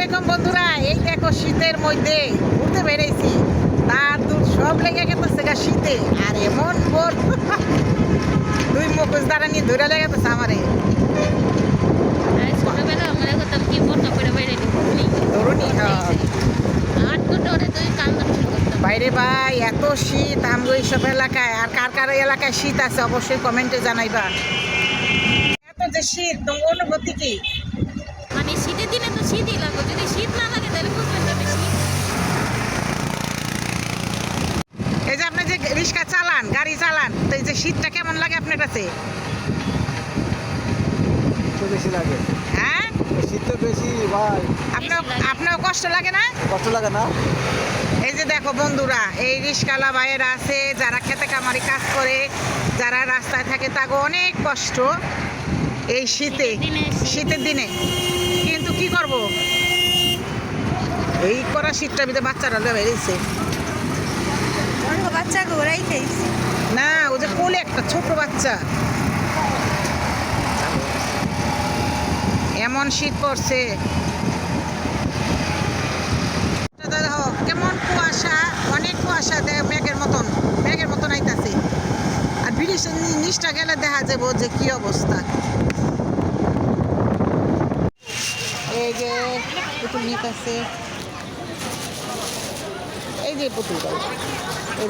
আলাইকুম বন্ধুরা এই দেখো শীতের মধ্যে ঘুরতে বেরিয়েছি তার দুধ সব লেগে গেছে গা শীতে আর এমন বোর দুই মুখোশ দ্বারা নিয়ে ধরে লেগে গেছে আমারে। বাইরে হ্যাঁ। শুরু ভাই এত শীত আমগো এইসব এলাকায় আর কার কার এলাকায় শীত আছে অবশ্যই কমেন্টে জানাইবা। এত যে শীত অনুভূতি কি? মানে শীতের দিনে তো শীতই লাগবে যদি শীত না লাগে তাহলে বুঝবেন না বেশি। এই যে আপনি যে রিক্সা চালান গাড়ি চালান তো এই যে শীতটা কেমন লাগে আপনার কাছে? বেশি লাগে। হ্যাঁ? শীত তো বেশি ভাই। আপনার আপনার কষ্ট লাগে না? কষ্ট লাগে না? এই যে দেখো বন্ধুরা এই রিক্সাওয়ালা ভাইয়েরা আছে যারা খেতে কামারি কাজ করে যারা রাস্তায় থাকে তাকে অনেক কষ্ট এই শীতে। শীতের দিনে। কিন্তু কি করব? এই করা শীতটা ভিতরে বাচ্চারা বেরিয়েছে বাচ্চা ঘোরাই খাইছি। না ও যে কোলে একটা ছোট বাচ্চা। এমন শীত পড়ছে। দেখো, কেমন কুয়াশা? অনেক কুয়াশা দে- মেঘের মতন। মেঘের মতন আইতাছে। আর ব্রিটিশের নিচটা গেলে দেখা যাব যে কি অবস্থা। এই যে পুতুল নিতেছে এই যে পুতুলটা কে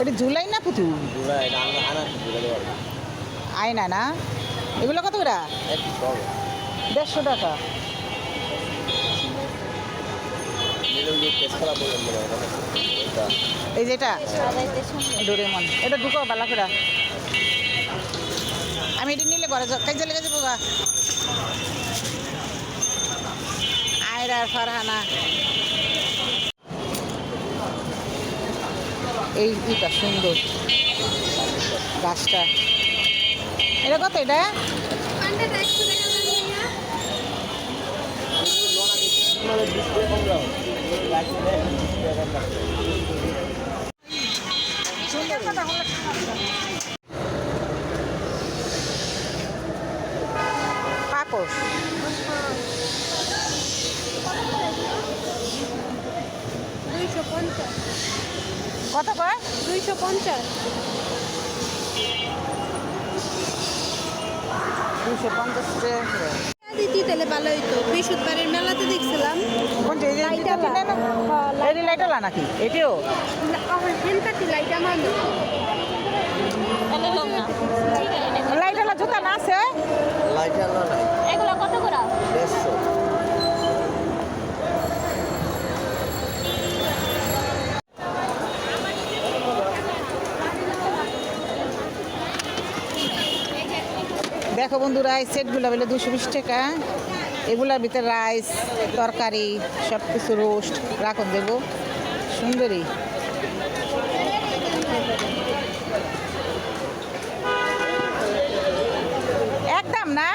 এটা ঝুলাই না পুতুল? আয়না না? এগুলো কত করে? দেড়শো টাকা। এই যেটা সবাইতে শুনবে ডোরেমন এটা ঢুকো বালা করে। আমি এটা নিলে ঘরে যা- কাজে লেগে যাব গা। আয়রা ফারহানা। এই ইটা সুন্দর। গাছটা। এটা কত এটা? পাপোশ দুইশো পঞ্চাশ কত কয় দুইশো পঞ্চাশ দুশো পঞ্চাশ। তাহলে ভালো হইতো। বৃহস্পতিবারের মেলাতে দেখছিলাম। কোনটা এই না? লাইটালা নাকি? এটিও? হেনকাটি লাইট আমার লাইটালা জুতা না আছে? লাইট আলো নাই এগুলো কত করে দেড়শো দেখো বন্ধুরা, এই সেটগুলো বলে দুশো বিশ টাকা। এগুলার ভিতরে রাইস, তরকারি সব কিছু রোস্ট রাখুন দেবো। সুন্দরী। একদম না?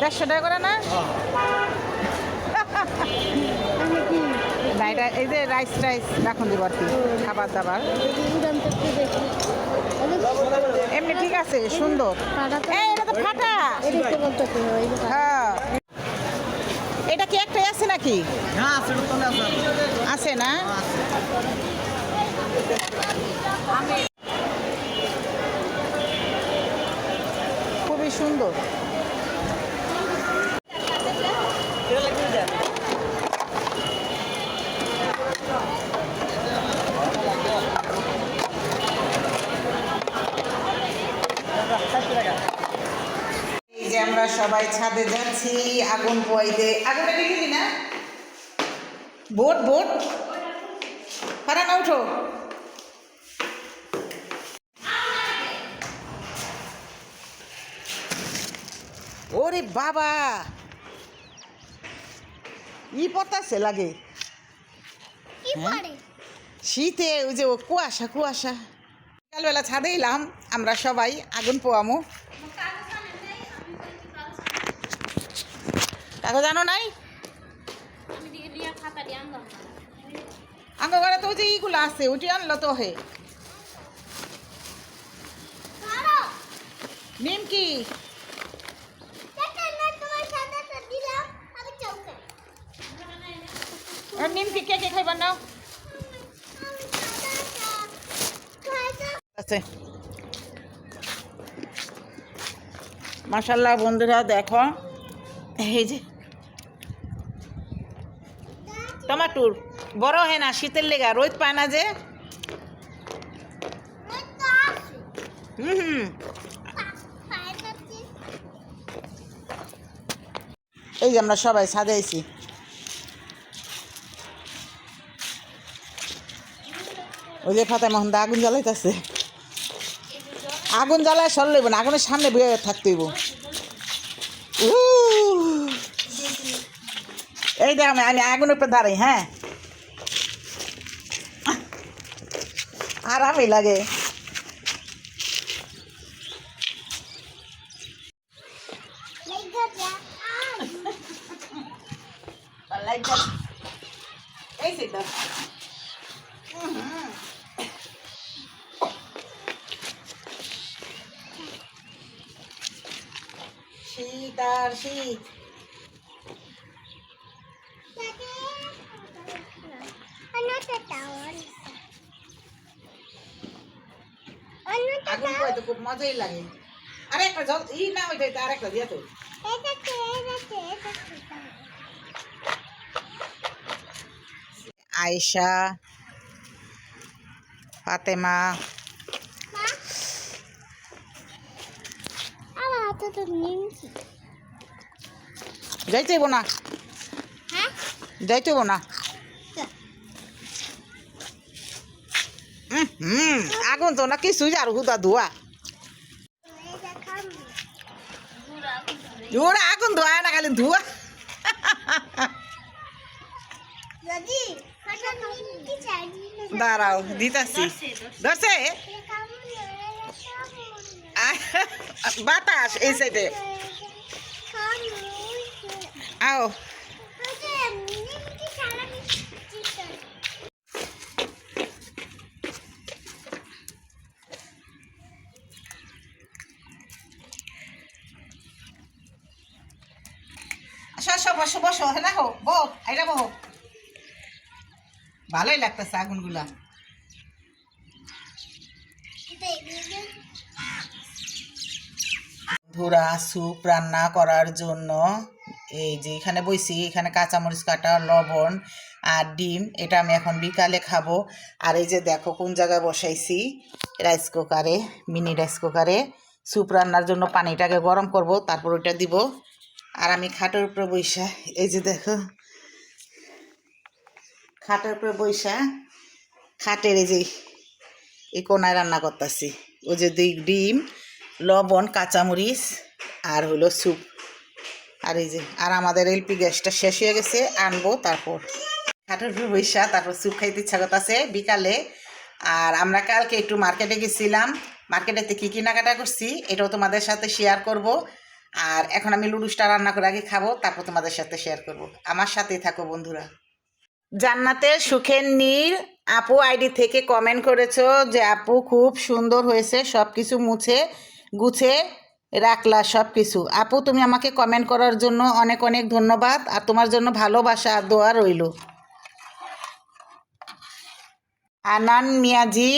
দেড়শো টাকা করে না? এই যে রাইস টাইস রাখুন দেবো আর কি, খাবার দাবার। এমনি ঠিক আছে সুন্দর। এটা তো ফাটা। হ্যাঁ। এটা কি একটাই আছে নাকি? আছে না? খুবই সুন্দর। সবাই ছাদে যাচ্ছি আগুন পোয়াইতে। আগুনটা দেখিনি না বোট বোট। পারা না উঠো। ওরে বাবা! ই পতাছে লাগে। হ্যাঁ? শীতে ওই যে ও কুয়াশা কুয়াশা। সকালবেলা ছাদে এলাম আমরা সবাই আগুন পোয়ামু। কাগজ জানো নাই? আমার ঘরে তো যে ইগুলো আছে ওইটি আনলো তো হে। নিমকি নিমকি কে? কে খাইবার নাও? আছে। বন্ধুরা দেখো এই যে টমাটোর। বড় হয় না, শীতের লেগা, রোদ পায় না যে। হুম এই যে আমরা সবাই সাজাইছি ওই যে ফাতে মোহন আগুন জ্বালাইতেছে। আগুন জ্বালায় সর লইব না, আগুনের সামনে বয়ে থাকতে হইব। উহ। এই দেখ, আমি আমি আগুনের উপরে দাঁড়াই হ্যাঁ? আরামই লাগে। এই সেটা শীত আর শীত। আগুন তো খুব মজাই লাগে। আরে একটা জল ই না ওইটা দিয়ে তো। আয়েশা ফাতেমা। যাইতে হইব না। যাইতে হইব না। হুম আগুন তো না কিছু আর হুদা ধোয়া। ধোয়া আগুন ধোয়া না খালি ধোয়া। দাঁড়াও দিতাছি। ধরছে বাতাস এই সাইডে আও। আসো বসো বসো হ্যাঁ হো, বো, আইরা বো। ভালোই লাগতেছে আগুনগুলা। ধুরা স্যুপ রান্না করার জন্য এই যে এখানে বইছি, এখানে কাঁচামরিচ কাটা, লবণ আর ডিম, এটা আমি এখন বিকালে খাব। আর এই যে দেখো কোন জায়গায় বসাইছি, রাইস কুকারে, মিনি রাইস কুকারে। স্যুপ রান্নার জন্য পানিটাকে গরম করব, তারপর ওইটা দিব। আর আমি খাটের উপরে বৈশা এই যে দেখো। খাটের উপরে বইসা, খাটের এই যে এই কোনায় রান্না করতেছি। ওই যে দুই ডিম, লবণ, কাঁচামরিচ আর হলো স্যুপ। আর এই যে, আর আমাদের এলপি গ্যাসটা শেষ হয়ে গেছে, আনব তারপর। খাটের উপরে বৈশা তারপর স্যুপ খাইতে ইচ্ছা করতেছে বিকালে। আর আমরা কালকে একটু মার্কেটে গেছিলাম। মার্কেটেতে কী কেনাকাটা করছি, এটাও তোমাদের সাথে শেয়ার করব। আর এখন আমি লুডুসটা রান্না করে আগে খাব, তারপর তোমাদের সাথে শেয়ার করব। আমার সাথেই থাকো বন্ধুরা। জান্নাতের সুখের নীর আপু আইডি থেকে কমেন্ট করেছ যে আপু খুব সুন্দর হয়েছে সব কিছু মুছে, গুছে রাখলা সব কিছু আপু, তুমি আমাকে কমেন্ট করার জন্য অনেক অনেক ধন্যবাদ আর তোমার জন্য ভালোবাসা আর দোয়া রইল। আনান মিয়াজি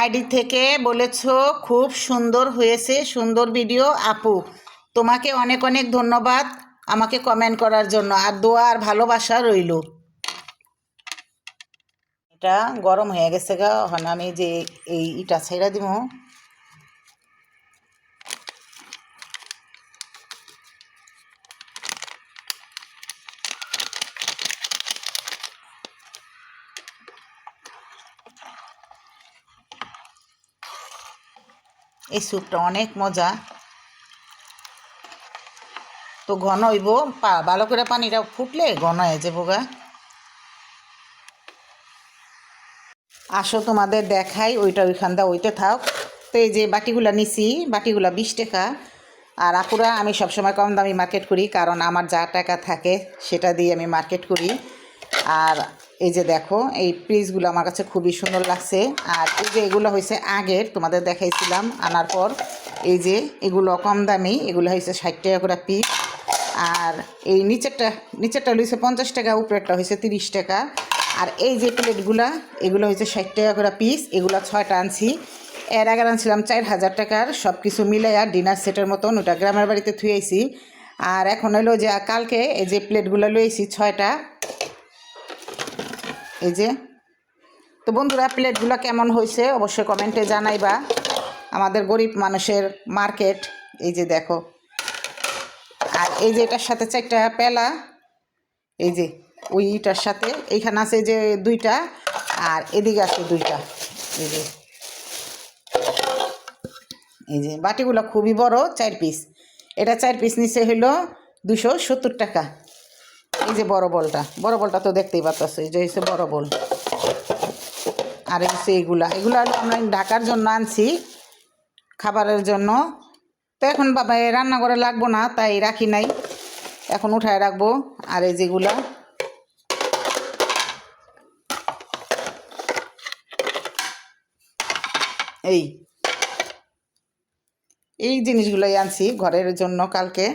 আইডি থেকে বলেছ, খুব সুন্দর হয়েছে, সুন্দর ভিডিও আপু তোমাকে অনেক অনেক ধন্যবাদ আমাকে কমেন্ট করার জন্য। আর দোয়া আর ভালোবাসা রইল। এটা গরম হয়ে গেছে গা, এখন আমি যে এই ইটা ছেড়ে দিব। এই স্যুপটা অনেক মজা। তো ঘন হইব। ভালো করে পানিটা ফুটলে ঘন হয়ে যাব গা। আসো তোমাদের দেখাই, ওইটা ওইখানটা ওইতে থাক। তো এই যে বাটিগুলা নিছি, বাটিগুলা বিশ টাকা। আর আপুরা, আমি সবসময় কম দামি মার্কেট করি, কারণ আমার যা টাকা থাকে, সেটা দিয়ে আমি মার্কেট করি। আর এই যে দেখো, এই পিসগুলো আমার কাছে খুবই সুন্দর লাগছে। আর এই যে এগুলো হয়েছে আগের, তোমাদের দেখাইছিলাম, আনার পর। এই যে এগুলো কম দামি, এগুলো হয়েছে ষাট টাকা করে পিস আর এই নিচেরটা নিচেরটা হয়েছে পঞ্চাশ টাকা, উপরেরটা হয়েছে তিরিশ টাকা। আর এই যে প্লেটগুলা, এগুলো হয়েছে ষাট টাকা করে পিস এগুলো ছয়টা আনছি। এর আগে আনছিলাম চার হাজার টাকার সব কিছু মিলাইয়া ডিনার সেটের মতন, ওটা গ্রামের বাড়িতে থুয়েছি আর এখন হলো যে কালকে এই যে প্লেটগুলো লইছি ছয়টা এই যে। তো বন্ধুরা, প্লেটগুলো কেমন হয়েছে অবশ্যই কমেন্টে জানাইবা। আমাদের গরিব মানুষের মার্কেট, এই যে দেখো। আর এই যে এটার সাথে চারটা পেলা, এই যে ওইটার সাথে। এইখানে আছে যে দুইটা, আর এদিকে আছে দুইটা, এই যে। এই যে বাটিগুলো খুবই বড়, চার পিস। এটা চার পিস নিচে হইল দুশো সত্তর টাকা। এই যে বড় বলটা বড় বলটা তো দেখতেই পাচ্ছ এই যে হচ্ছে বড় বল। আর হচ্ছে এগুলা। এগুলো হলো আমরা ঢাকার জন্য আনছি, খাবারের জন্য। তো এখন বাবা রান্না করে লাগবো না, তাই রাখি নাই। এখন উঠায় রাখব, আর এই যেগুলা। এই। এই জিনিসগুলোই আনছি ঘরের জন্য কালকে।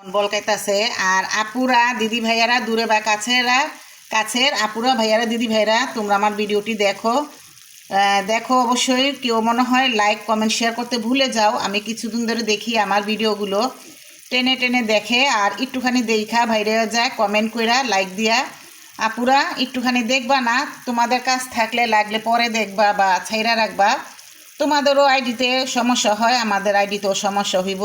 বলকাইতাছে আর আপুরা, দিদি ভাইয়ারা, দূরে বা কাছেরা, কাছের আপুরা, ভাইয়ারা, দিদি ভাইয়ারা, তোমরা আমার ভিডিওটি দেখো। দেখো অবশ্যই কেউ মনে হয় লাইক কমেন্ট শেয়ার করতে ভুলে যাও। আমি কিছুদিন ধরে দেখি আমার ভিডিওগুলো। টেনে টেনে দেখে আর একটুখানি দেখা, ভাইরে যায় কমেন্ট কইরা লাইক দিয়া। আপুরা, একটুখানি দেখবা না, তোমাদের কাছ থাকলে লাগলে পরে দেখবা বা ছাইরা রাখবা। তোমাদেরও আইডিতে সমস্যা হয়, আমাদের আইডিতেও সমস্যা হইব।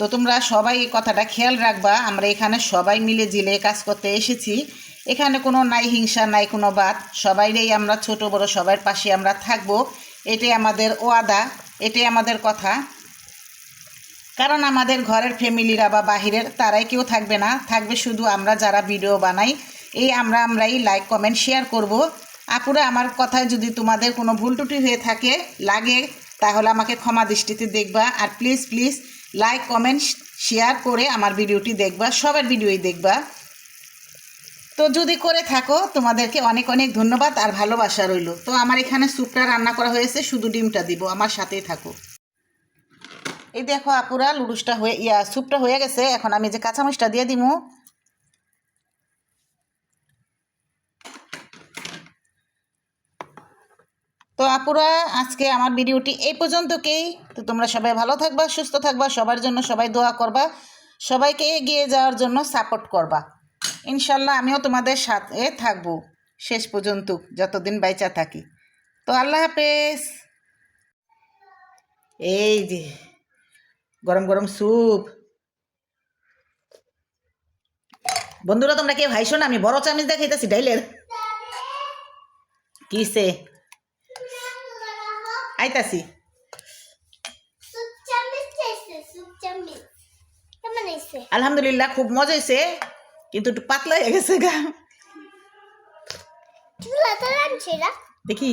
তো তোমরা সবাই এই কথাটা খেয়াল রাখবা, আমরা এখানে সবাই মিলে জিলে কাজ করতে এসেছি, এখানে কোনো নাই হিংসা, নাই কোনো বাদ, সবাইরেই আমরা ছোট, বড়, সবার পাশে আমরা থাকব, এটাই আমাদের ওয়াদা, এটাই আমাদের কথা। কারণ আমাদের ঘরের ফ্যামিলিরা বা বাহিরের তারাই কেউ থাকবে না, থাকবে শুধু আমরা যারা ভিডিও বানাই, এই আমরা আমরাই লাইক, কমেন্ট, শেয়ার করব। আপুরা, আমার কথায় যদি তোমাদের কোনো ভুল টুটি হয়ে থাকে, লাগে, তাহলে আমাকে ক্ষমা দৃষ্টিতে দেখবা, আর please please like comment share করে আমার ভিডিওটি দেখবা, সবার ভিডিওই দেখবা। তো যদি করে থাকো, তোমাদেরকে অনেক অনেক ধন্যবাদ আর ভালোবাসা রইল। তো আমার এখানে স্যুপটা রান্না করা হয়েছে, শুধু ডিমটা দিব, আমার সাথেই থাকো। এই দেখো আপুরা, লুডুসটা হয়ে, ইয়া, স্যুপটা হয়ে গেছে। এখন আমি যে কাঁচামরিচটা দিয়ে দিমু তো আপুরা, আজকে আমার ভিডিওটি এই পর্যন্তকেই। তো তোমরা সবাই ভালো থাকবা, সুস্থ থাকবা, সবার জন্য সবাই দোয়া করবা, সবাইকে এগিয়ে যাওয়ার জন্য সাপোর্ট করবা। ইনশাল্লাহ আমিও তোমাদের সাথে থাকব শেষ পর্যন্ত, যতদিন বাইচা থাকি। তো আল্লাহ হাফেজ। এই যে, গরম গরম স্যুপ। বন্ধুরা, তোমরা কে হাইছো না? আমি বড় চামিচ দেখাইতেছি, ডাইলের। কিসে? আইতাছি। আলহামদুলিল্লাহ খুব মজা হয়েছে কিন্তু একটু পাতলা হয়ে গেছে গা। দেখি।